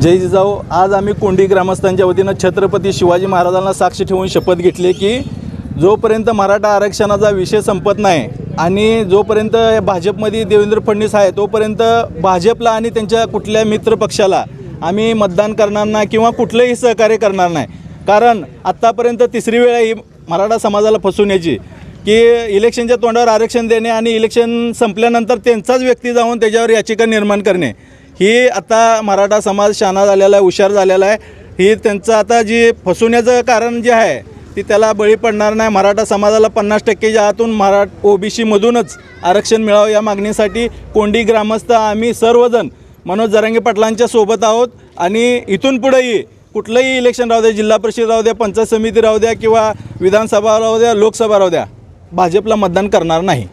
जय जिजाऊ आज आम्ही कोंडी ग्रामस्थांच्या वतीनं छत्रपती शिवाजी महाराजांना साक्ष ठेवून शपथ घेतली की जोपर्यंत मराठा आरक्षणाचा विषय संपत नाही आणि जोपर्यंत भाजपमध्ये देवेंद्र फडणवीस आहे तोपर्यंत भाजपला आणि त्यांच्या कुठल्या मित्र पक्षाला आम्ही मतदान करणार नाही किंवा कुठलंही सहकार्य करणार नाही. कारण आत्तापर्यंत तिसरी वेळ ही मराठा समाजाला फसवण्याची की इलेक्शनच्या तोंडावर आरक्षण देणे आणि इलेक्शन संपल्यानंतर त्यांचाच व्यक्ती जाऊन त्याच्यावर याचिका निर्माण करणे. ही आता मराठा समाज शाना झालेला आहे हुशार झालेला आहे. ही त्यांचं आता जी फसवण्याचं कारण जे आहे ती त्याला बळी पडणार नाही. मराठा समाजाला पन्नास टक्केच्या आतून मराठ ओबीसीमधूनच आरक्षण मिळावं या मागणीसाठी कोंडी ग्रामस्थ आम्ही सर्वजण मनोज जरांगे पाटलांच्या सोबत आहोत. आणि इथून पुढेही कुठलंही इलेक्शन राहू द्या जिल्हा परिषद राहू द्या पंचायत समिती राहू द्या किंवा विधानसभा राहू द्या लोकसभा राहू द्या भाजपला मतदान करणार नाही.